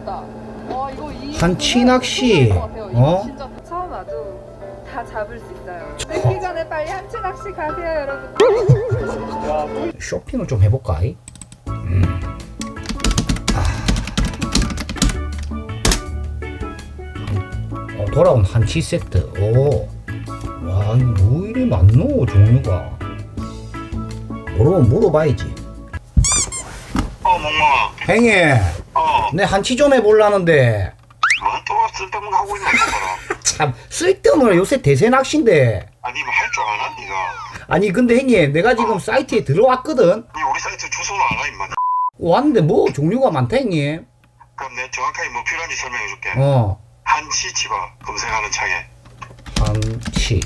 재밌겠다. 와 이거 이 한치 낚시. 이거. 이거 어? 진짜 처음 와도 다 잡을 수 있어요. 늦기 전에 빨리 한치 낚시 가세요, 여러분. 쇼핑을 좀 해볼까? 이? 음. 아. 어, 돌아온 한치 세트. 오. 와, 이뭐 이리 많노, 종류가. 물어보면 물어봐야지. 어, 멍멍아. 어, 내 한치 좀 해볼라는데. 뭐또 쓸데없는 거 하고 있는 거라. 참, 쓸데없는 요새 대세 낚시인데. 아니, 뭐 할 줄 아나, 니가? 아니, 근데 행님, 내가 지금 사이트에 들어왔거든? 니 우리 사이트 주소는 알아, 임마. 왔는데 뭐 종류가 많다, 행님. 그럼 내 정확하게 뭐 필요한지 설명해 줄게. 어, 한치 집어, 검색하는 창에. 한치.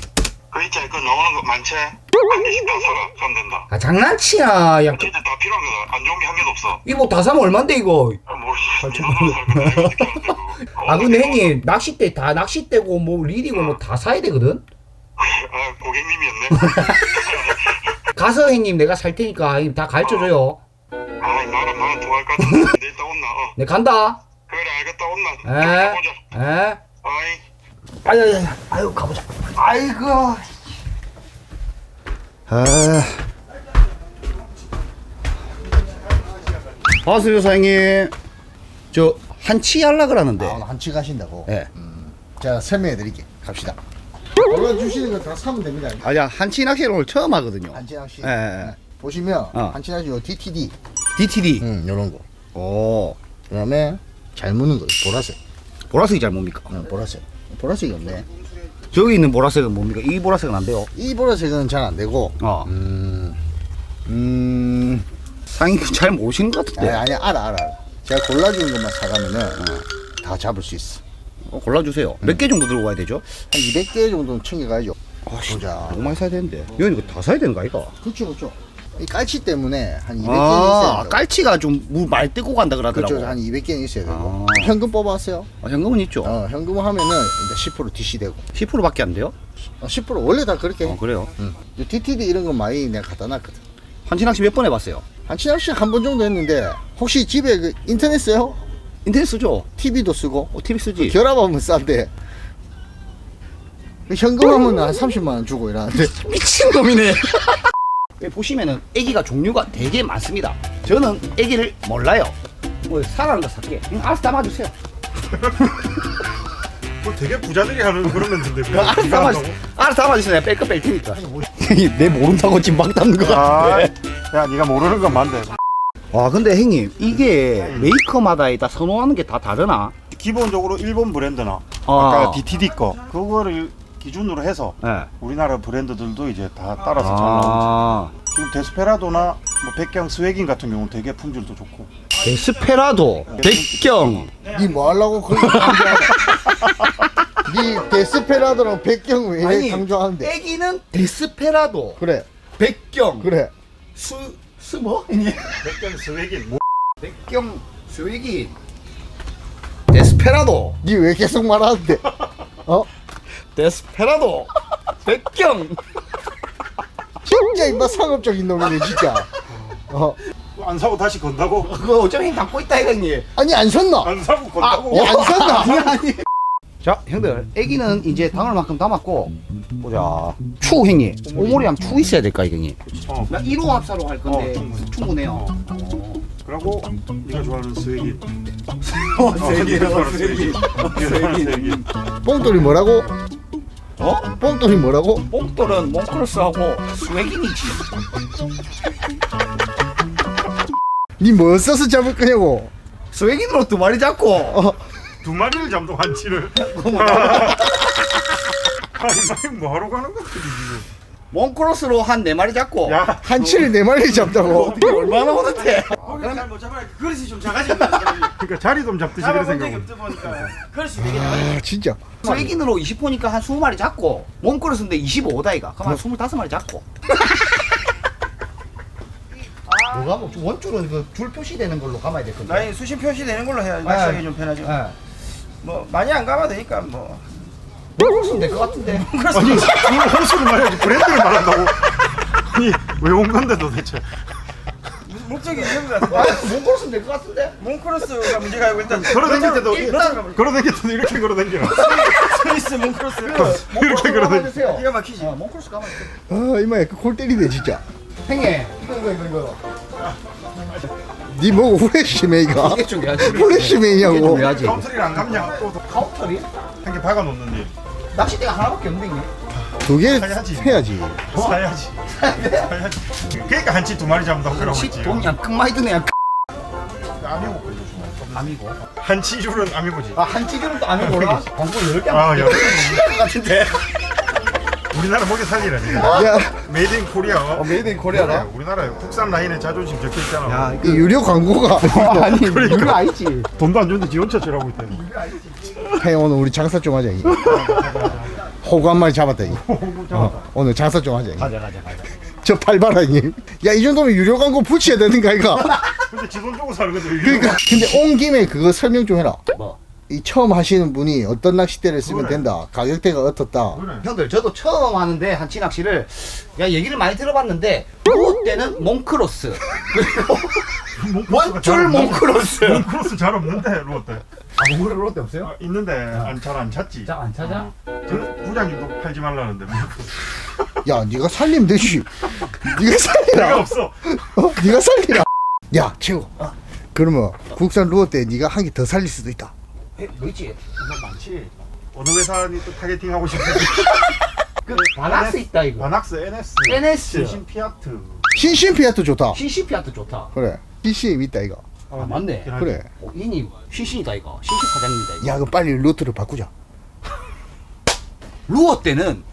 그 있지, 그 나오는 거 많지? 한 개씩 다 사라. 그럼 된다. 아, 장난치야. 야, 진짜 다 필요한 거다. 안 좋은 게 한 개도 없어. 이거 다 사면 얼만데, 이거? 아, 뭐, 씨. 아, 돈으로 살. 아, 근데 어, 형님, 낚싯대 다 낚싯대고, 뭐, 릴이고, 뭐, 다 사야 되거든? 아, 고객님이었네. 가서 형님, 내가 살 테니까, 형님 다 가르쳐 줘요. 아, 나랑 나랑 통할 것 같은데. 내 이따 온나, 어. 내 간다. 그래, 알겠다, 온나. 에? 보자. 에? 아이. 아유, 아유, 아유, 가보자. 아이고. 아. 반갑습니다, 사장님. 저, 한치 하려 그러는데. 아, 오늘 한치 가신다고? 예. 제가 설명해 드릴게. 갑시다. 올라주시는 거 다 사면 됩니다. 아야, 한치 낚시를 오늘 처음 하거든요. 한치 낚시. 예, 예. 보시면 어. 한치 낚시 요 DTD. DTD. 응, 요런 거. 오. 그다음에 잘 무는 거 보라색. 보라색이 잘 뭡니까? 응, 보라색. 보라색이 없네. 저기 있는 보라색은 뭡니까? 이 보라색은 안 돼요. 이 보라색은 잘 안 되고. 어. 음. 음. 상인 잘 모르시는 것 아니, 같은데. 아니 알아 알아. 제가 골라주는 것만 사가면은 다 잡을 수 있어. 어, 골라주세요. 몇개 정도 들고 가야 되죠? 한 200개 정도는 챙겨가야죠. 보자. 너무 많이 사야 되는데. 여기 이거 다 사야 되는 거 아이가? 그렇죠, 그렇죠. 이 깔치 때문에 한 200개는 있어야 아. 깔치가 좀물 뜨고 간다 그러더라고. 그렇죠, 한 200개는 있어야 되고. 아. 현금 뽑아왔어요. 아, 현금은 있죠. 어, 현금 하면은 이제 10% DC 되고. 10%밖에 안 돼요? 어, 10% 원래 다 그렇게. 어, 해. 그래요. 응. 이 DTD 이런 건 많이 내가 갖다 놨거든. 한치 낚시 몇번 해봤어요? 한치 낚시 한번 정도 했는데 혹시 집에 그 인터넷 써요? 인터넷 쓰죠? TV도 쓰고 어, TV 쓰지? 결합하면 싼데 그 현금 하면 한 30만 원 주고 이러는데 미친놈이네. 보시면은 애기가 종류가 되게 많습니다. 저는 애기를 몰라요. 뭐 사라는 거 살게. 응, 알아서 담아주세요. 뭐 되게 부자들이 하는 그런 멘트인데 왜 알아서 네가 담아, 한다고? 알아서 담아주세요. 내가 뺄거뺄 테니까. 내 모른다고 지금 막 담는 거 아, 같은데. 야 네가 모르는 건 맞네 와, 근데 형님, 이게 메이커마다 다 선호하는 게 다 다르나? 기본적으로 일본 브랜드나 아. 아까 DTD 거 그거를 기준으로 해서 네. 우리나라 브랜드들도 이제 다 따라서 잘 아, 지금 데스페라도나 뭐 백경 스웨긴 같은 경우는 되게 품질도 좋고. 데스페라도, 백경, 니 뭐 하려고 그런 거 강조하냐 니 데스페라도랑 백경 왜 아니, 강조하는데? 애기는 데스페라도, 그래. 백경, 그래. 수, 수 뭐? 아니, 백경 스웨긴 뭐 백경, 스위기, 데스페라도, 니 왜 계속 말하는데? 어? 데스페라도, 백경. 진짜 임마 상업적인 놈이네 진짜 어 안 사고 다시 건다고? 그거 어차피 담고 있다 이거니. 아니 안 샀나? 안 사고 건다고? 야, 안 샀나? 아니 아니. 자 형들, 애기는 이제 담을 만큼 담았고 보자. 추 형님, 오모리랑 추 있어야 될까 이거니? 어. 나 1호 합사로 할 건데 어, 충분해. 충분해요. 그리고 네가 좋아하는 스웨긴 어, 어, 네가 좋아하는 스웨긴 뽕돌이 뭐라고? 어? 뽕돌이 뭐라고? 뽕돌은 몽크로스하고 스웨긴이지. 니뭐 써서 잡을 거냐고 스웨긴으로 두 마리 잡고 어, 두 마리를 잡도 한 치를 아니 뭐 하러 가는 거지 지금 몽크로스로 한 네 마리 잡고 야 한치를 네 마리 어떻게 얼마나 오는데? 잘못 잡아야 그릇이 좀 작아지는 거지. 그러니까 자리 좀 잡듯이 잡아본 적이 없다 보니까 그릇이 되게 작아. 아 진짜 스웨긴으로 20호니까 한 20마리 잡고 몽크로스인데 25다 이가. 그럼 한 25마리 잡고. 뭐가 뭐 원줄은 그 줄 표시되는 걸로 감아야 될 건데. 라인 수신 표시되는 걸로 해야 낚시하기 좀 편하죠. 예. 뭐 많이 안 가면 되니까 뭐. 몽크로스는 될것 같은데. 아니 오늘 호수를 말해야지 브랜드를 말한다고. 아니 왜 온 건데 도대체 목적이 있는 것 아, 같은데. 몽골스는 될것 같은데? 몽크로스가 문제가 아니고 일단 걸어다닐 때도 일단 걸어다닐 때도 이렇게 걸어다니라. 스위스 몽크로스. 이렇게 걸어다니. 가주세요. 기가 막히지. 어, 몽골스 가면 돼. 아 이마에 그골 때리네 진짜 형님, 이거 이거 이거 이거. 니 뭐고 후레쉬메이가 이게 좀 해야지. 후레쉬메이냐고 해야지. 카운트리를 안 감냐? 또 카운터리? 한개 박아 놓는데 낚싯대가 하나밖에 없는데 형님. 두 개 사야지. 해야지 사야지. 사야지. 그러니까 한치 두 마리 잡는다고 그러고 치 있지. 돈이야 끝마이 드네 야. 아미고. 아미고. 한치 줄은 아미고지. 아, 한 찌개는 또 아미고 몰라? 광고 10개 아, 여것 같은데. 우리나라 먹여 살리라 지금. 야 메이드 인 코리아. 어, 메이드 인 코리아다? 그래, 우리나라 국산 라인에 자존심 적혀 있잖아. 이 유료 광고가 아니, 이거 아니지. 돈도 안 주는데 지 혼자 주라고 있대. 형 오늘 우리 장사 좀 하자 이. 호구 한 마리 잡았다 이. 어, 오늘 장사 좀 하자 이. 가자, 가자, 가자. 저 팔바라 이. 야이 정도면 유료 광고 붙여야 되는 거 아이가 근데 지돈 주고 사는 건데 그러니까 근데 온 김에 그거 설명 좀 해라 뭐? 이 처음 하시는 분이 어떤 낚싯대를 쓰면 그래. 된다 가격대가 어떻다 그래. 형들 저도 처음 하는데 한치 낚시를 야 얘기를 많이 들어봤는데 그 때는 몽크로스 그리고 원줄 몽크로스 몽크로스 잘 없는데 롯데. 아 몽크로스 롯데 없어요? 아, 있는데 안잘안 찾지. 안 찾아? 저 부장님도 팔지 말라는데. 야 네가 살림 되지. 네가 내가 살리라. 없어. 어? 네가 살리라. 야 최고. 그러면 국산 루어 때 네가 한 개 더 살릴 수도 있다. 에, 뭐 있지? 뭐 많지. 어느 회사니 또 타겟팅 하고 싶은데. 그 바낙스 있다 이거. 바낙스, NS, NS 신신 피아트. 신신 피아트 좋다. CC피아도 좋다. 그래. CCM 있다 이거. 아 맞네. 그래. 어, 이니 신신이다 이거. 신신 사장님이다 이거. 야 그럼 빨리 루트를 바꾸자 루어 때는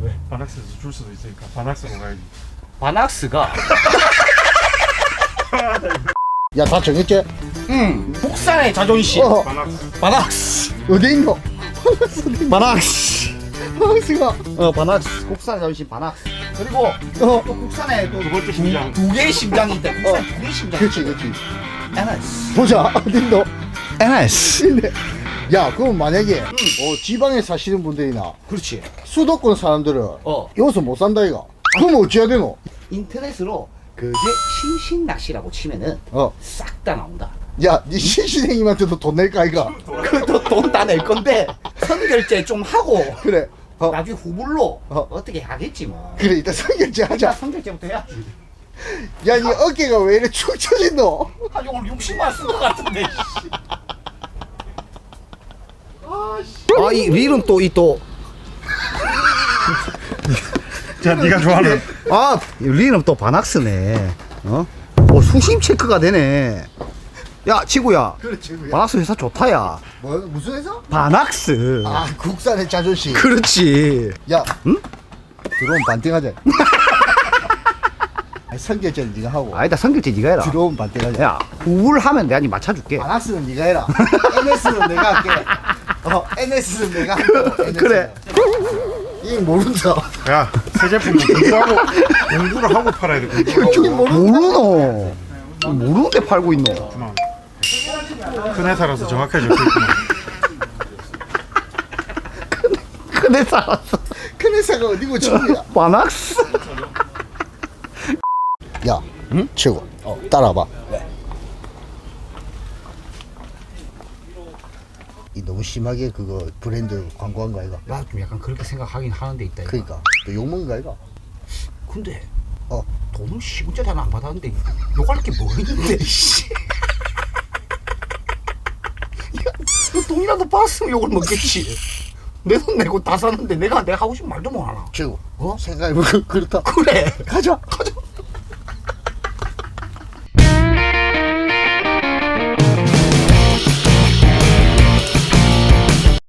왜? 바낙스에서 줄 수도 있으니까 바낙스로 가야지. 바낙스가 야 다 정했지? 음 국산의 자존심 어 바낙스. 바낙스 어디 있노? 바낙스 박스가 어 바낙스 국산의 자존심 바낙스 그리고 어 또 국산에 두 번째 심장. 두 개의 심장이 있다 국산 두 개의 심장 그렇지 그렇지 NS 보자 어디 있노? NS 있네. 야 그럼 만약에 어, 지방에 사시는 분들이나 그렇지 수도권 사람들은 어 여기서 못 산다 이가 그럼 어찌해야 되노? 인터넷으로 그게 신신 낚시라고 치면은 어. 싹 다 나온다 야, 니 신신행님한테도 돈 낼까, 이가? 그도 돈 다 낼 건데 선결제 좀 하고 그래. 어, 나중에 후불로 어. 어. 떻게 하겠지 뭐 그래, 이따 성결제 자 하자. 선결제부터 해야지 야, 니 어깨가 왜 이래 축 처진노? 한 오늘 60만 쓴것 같은데 아 이 릴은 또 이 또 자, 네가 좋아하는 아, 릴은 또 바낙스네. 어? 오, 수심 체크가 되네. 야, 치구야. 그렇지, 그래. 바낙스 회사 좋다, 야. 뭐, 무슨 회사? 바낙스. 아, 국산의 자존심. 그렇지. 야, 응? 들어오면 반띵하자. 아니, 성결제는 네가 하고. 아니다, 성결제 네가 해라. 들어오면 반띵하자. 야, 우울 하면 내가 니 맞춰줄게. 바낙스는 네가 해라. NS는 내가 할게. 어, NS는 내가. NS 는. 그래. 이 모른다. 야, 새 제품 공부하고 공부를 하고 팔아야 돼. 공부를 하고. 모르노. 모르는데 팔고 있노. 그만. 큰 회사라서 정확하게 적혀 있구나. 큰애 살았어. 큰 회사가 어디고 처음이야. 바낙스. 야, 응? 최고. 어, 따라와봐. 이 너무 심하게 그거 브랜드 광고한 거 아이가? 나좀 약간 그렇게 생각하긴 하는데 있다. 이거. 그니까 또 욕먹은 거 아이가? 근데 어, 돈을 10원짜리 하나 안 받았는데 욕할 게 뭐 있는데 씨. 야, 너 돈이라도 받았으면 욕을 먹겠지 내 돈 내고 다 사는데 내가 내가 하고 싶은 말도 못 하나 최고. 어? 생각해보면 그렇다. 그래 가자. 가자